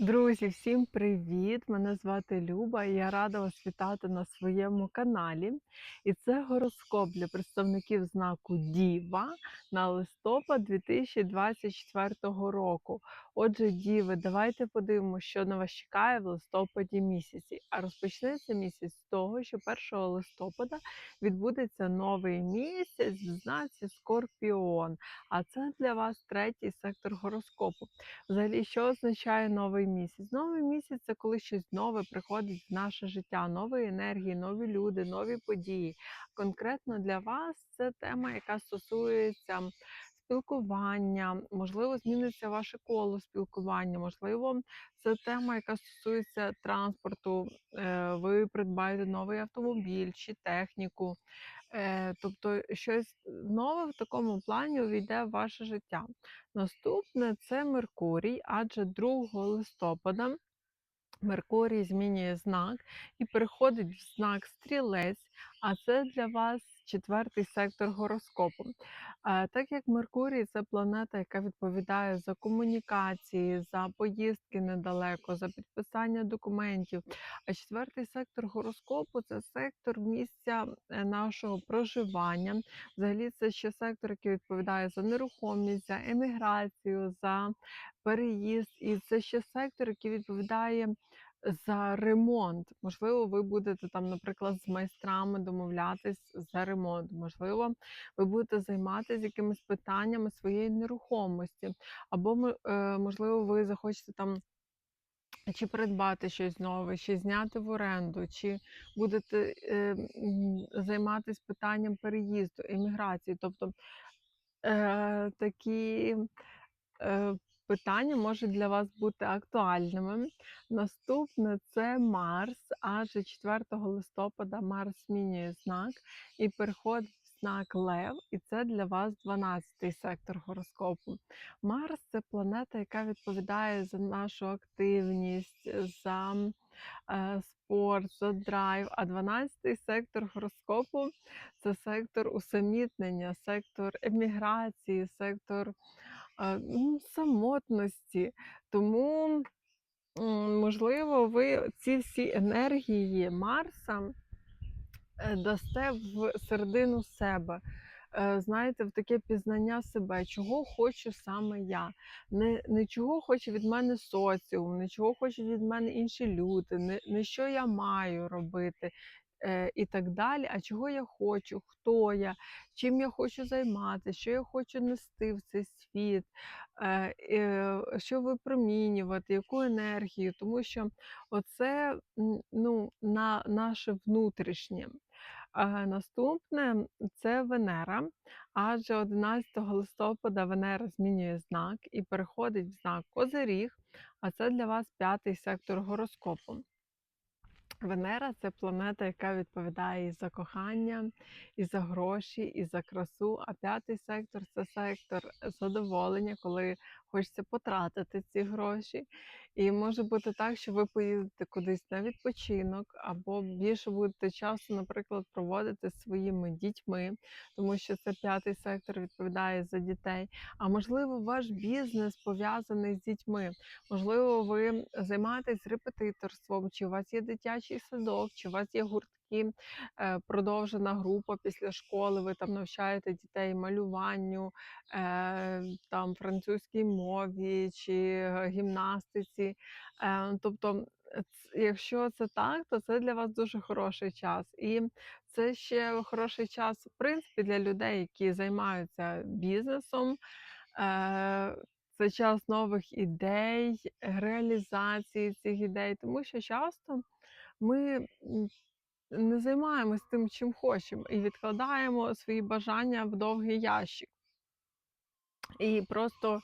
Друзі, всім привіт! Мене звати Люба і я рада вас вітати на своєму каналі. І це гороскоп для представників знаку Діва на листопад 2024 року. Отже, Діви, давайте подивимося, що на вас чекає в листопаді місяці. А розпочнеться місяць з того, що 1 листопада відбудеться новий місяць в знаці Скорпіон. А це для вас третій сектор гороскопу. Взагалі, що означає новий місяць? Новий місяць це коли щось нове приходить в наше життя, нові енергії, нові люди, нові події. Конкретно для вас це тема, яка стосується спілкування, можливо, зміниться ваше коло спілкування, можливо, це тема, яка стосується транспорту. Е, Ви придбаєте новий автомобіль чи техніку. Е, Тобто щось нове в такому плані увійде в ваше життя. Наступне це Меркурій, адже 2 листопада Меркурій змінює знак і переходить в знак стрілець, а це для вас четвертий сектор гороскопу. Так як Меркурій це планета, яка відповідає за комунікації, за поїздки недалеко, за підписання документів. А четвертий сектор гороскопу це сектор місця е, нашого проживання. Взагалі, це ще сектор, який відповідає за нерухомість, за еміграцію, за переїзд, і це ще сектор, який відповідає за ремонт. Можливо, ви будете там, наприклад, з майстрами домовлятись за ремонт. Можливо, ви будете займатися якимись питаннями своєї нерухомості, або е, можливо, ви захочете там. Чи придбати щось нове, чи зняти в оренду, чи будете е, займатися питанням переїзду, еміграції. Тобто е, такі е, питання можуть для вас бути актуальними. Наступне це Марс, адже 4 листопада Марс змінює знак і переходить в знак Лев, і це для вас 12-й сектор гороскопу. Марс це планета, яка відповідає за нашу активність, за е, спорт, за драйв. А 12-й сектор гороскопу це сектор усамітнення, сектор еміграції, сектор самотності. Тому, можливо, ви ці всі енергії Марса е, дасте в середину себе. Е, Знаєте, в таке пізнання себе, чого хочу саме я, не, не чого хоче від мене соціум, не чого хочуть від мене інші люди, не, не що я маю робити і так далі, а чого я хочу, хто я, чим я хочу займатися, що я хочу нести в цей світ, е, е, що випромінювати, яку енергію, тому що оце ну, на наше внутрішнє. Наступне це Венера, адже 11 листопада Венера змінює знак і переходить в знак Козиріг, а це для вас п'ятий сектор гороскопу. Венера це планета, яка відповідає і за кохання, і за гроші, і за красу. А п'ятий сектор це сектор задоволення, коли хочеться потратити ці гроші. І може бути так, що ви поїдете кудись на відпочинок, або більше будете часу, наприклад, проводити своїми дітьми, тому що це п'ятий сектор відповідає за дітей. А можливо, ваш бізнес пов'язаний з дітьми. Можливо, ви займаєтесь репетиторством, чи у вас є дитячий садок, чи у вас є гуртки, е, продовжена група після школи. Ви там навчаєте дітей малюванню, е, там французькій мові чи гімнастиці. Е, Тобто, якщо це так, то це для вас дуже хороший час. І це ще хороший час, в принципі, для людей, які займаються бізнесом. Це час нових ідей, реалізації цих ідей, тому що часто ми не займаємось тим, чим хочемо, і відкладаємо свої бажання в довгий ящик. І просто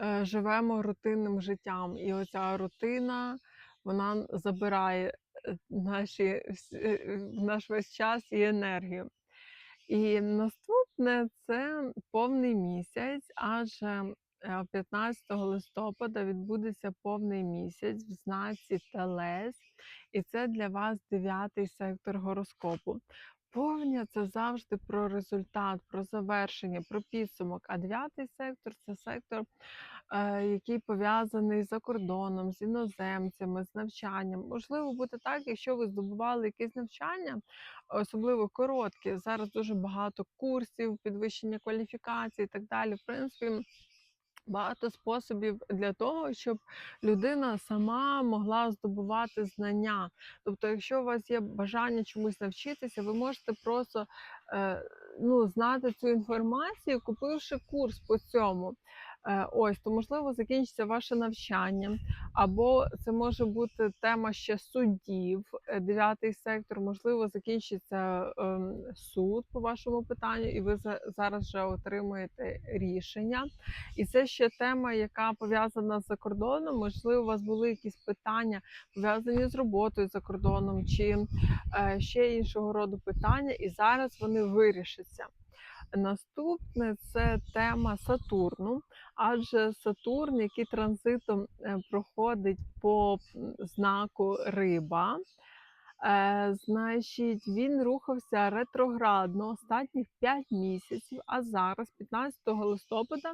е, живемо рутинним життям. І оця рутина вона забирає е, наші, е, наш весь час і енергію. І наступне це повний місяць, адже е, 15 листопада відбудеться повний місяць в знаці Телес, і це для вас дев'ятий сектор гороскопу. Повня це завжди про результат, про завершення, про підсумок. А дев'ятий сектор це сектор, е, який пов'язаний за кордоном, з іноземцями, з навчанням. Можливо, бути так, якщо ви здобували якесь навчання, особливо коротке. Зараз дуже багато курсів, підвищення кваліфікації і так далі. В принципі, багато способів для того, щоб людина сама могла здобувати знання. Тобто, якщо у вас є бажання чомусь навчитися, ви можете просто е, ну, знати цю інформацію, купивши курс по цьому. Е, ось, то можливо закінчиться ваше навчання, або це може бути тема ще суддів, е, дев'ятий сектор, можливо, закінчиться ем, суд по вашому питанню, і ви за- зараз вже отримуєте рішення. І це ще тема, яка пов'язана з кордоном. Можливо, у вас були якісь питання пов'язані з роботою за кордоном, чи е, ще іншого роду питання, і зараз вони вирішаться. Наступне це тема Сатурну, адже Сатурн, який транзитом е, проходить по знаку Риба, е, значить, він рухався ретроградно останніх 5 місяців, а зараз, 15 листопада,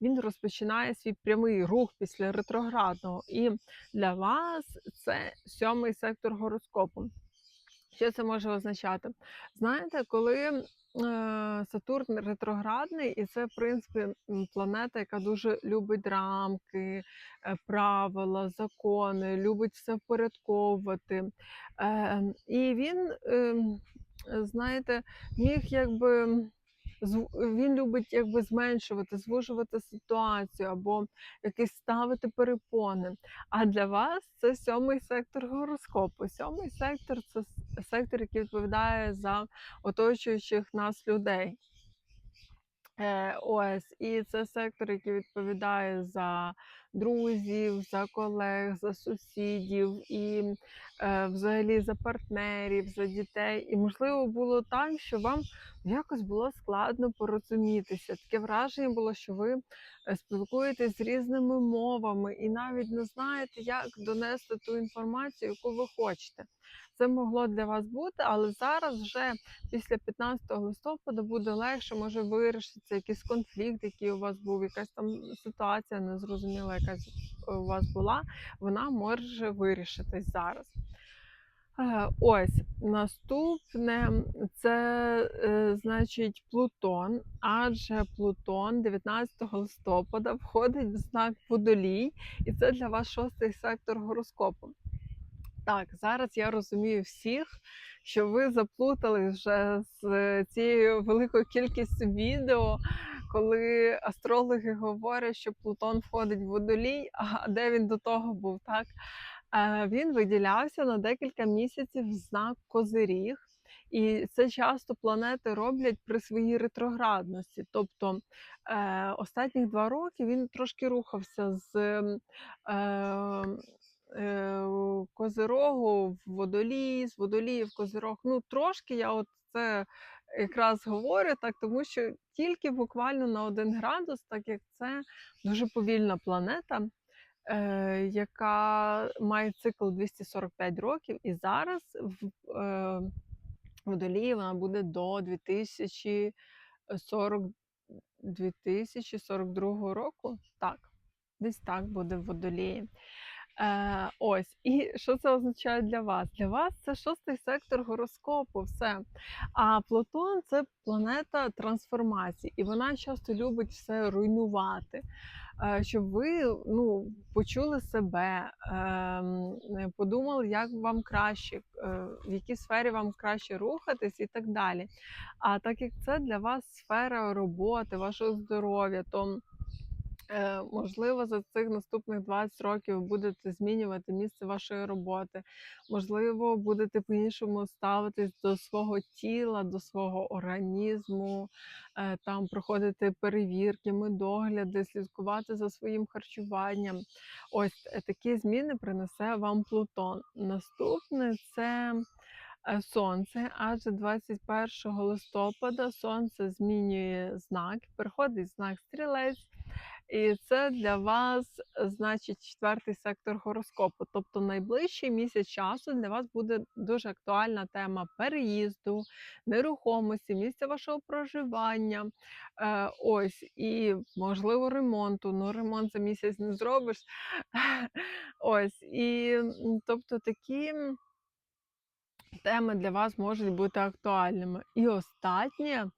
він розпочинає свій прямий рух після ретроградного. І для вас це сьомий сектор гороскопу. Що це може означати? Знаєте, коли е, Сатурн ретроградний, і це, в принципі, планета, яка дуже любить рамки, е, правила, закони, любить все впорядковувати. Е, і він, ем, знаєте, міг якби. Він любить якби зменшувати, звужувати ситуацію або якісь ставити перепони. А для вас це сьомий сектор гороскопу. Сьомий сектор це сектор, який відповідає за оточуючих нас людей. Е, ось, і це сектор, який відповідає за друзів, за колег, за сусідів і е, взагалі за партнерів, за дітей. І можливо було так, що вам якось було складно порозумітися. Таке враження було, що ви е, спілкуєтесь з різними мовами і навіть не знаєте, як донести ту інформацію, яку ви хочете. Це могло для вас бути, але зараз вже після 15 листопада буде легше, може вирішиться якийсь конфлікт, який у вас був, якась там ситуація незрозуміла, якась у вас була, вона може вирішитись зараз. Е, Ось наступне це е, значить Плутон, адже Плутон 19 листопада входить в знак Водолій, і це для вас шостий сектор гороскопу. Так, зараз я розумію всіх, що ви заплутались вже з цією великою кількістю відео, коли астрологи говорять, що Плутон входить в водолій, а де він до того був, так? Е, Він виділявся на декілька місяців в знак Козиріг. І це часто планети роблять при своїй ретроградності. Тобто е, останні два роки він трошки рухався з е, е, Козирогу в водолій, з водолії в Козирог. Ну, трошки я от це якраз говорю так, тому що тільки буквально на один градус, так як це дуже повільна планета, е, яка має цикл 245 років, і зараз в е, водолії вона буде до 2040 2042 року. Так, десь так буде в водолії. Е, ось, і що це означає для вас? Для вас це шостий сектор гороскопу, все. А Плутон це планета трансформації, і вона часто любить все руйнувати. Е, щоб ви ну, почули себе, ем, подумали, як вам краще, е, в якій сфері вам краще рухатись і так далі. А так як це для вас сфера роботи, вашого здоров'я, то можливо, за цих наступних 20 років будете змінювати місце вашої роботи. Можливо, будете по-іншому ставитись до свого тіла, до свого організму, е, там проходити перевірки, медогляди, слідкувати за своїм харчуванням. Ось е, такі зміни принесе вам Плутон. Наступне це. е, Сонце, адже 21 листопада сонце змінює знак, переходить знак стрілець, І це для вас, е, значить, четвертий сектор гороскопу. Тобто найближчий місяць часу для вас буде дуже актуальна тема переїзду, нерухомості, місця вашого проживання. Е, ось, і можливо ремонту. Ну, ремонт за місяць не зробиш. Ось, і тобто такі теми для вас можуть бути актуальними. І останнє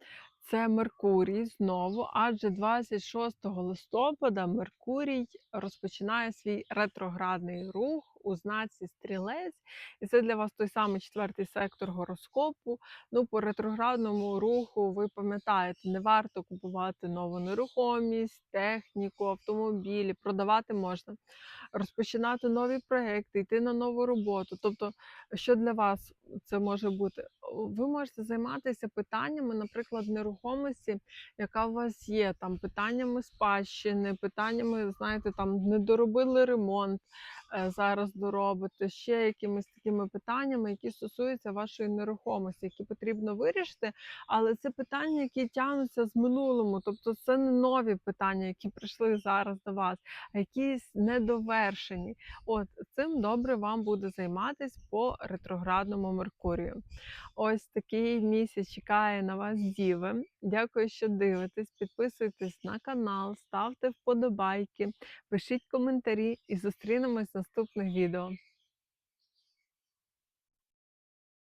це Меркурій знову, адже 26 листопада Меркурій розпочинає свій ретроградний рух у знаці стрілець, і це для вас той самий четвертий сектор гороскопу. Ну, по ретроградному руху ви пам'ятаєте, не варто купувати нову нерухомість, техніку, автомобілі, продавати можна, розпочинати нові проекти, йти на нову роботу. Тобто, що для вас це може бути? Ви можете займатися питаннями, наприклад, нерухомості, яка у вас є, там питаннями спадщини, питаннями, знаєте, там не доробили ремонт, зараз доробите, ще якимись такими питаннями, які стосуються вашої нерухомості, які потрібно вирішити. Але це питання, які тягнуться з минулому, тобто це не нові питання, які прийшли зараз до вас, а якісь недовершені. От цим добре вам буде займатись по ретроградному Меркурію. Ось такий місяць чекає на вас діви. Дякую, що дивитесь. Підписуйтесь на канал, ставте вподобайки, пишіть коментарі і зустрінемось наступних відео.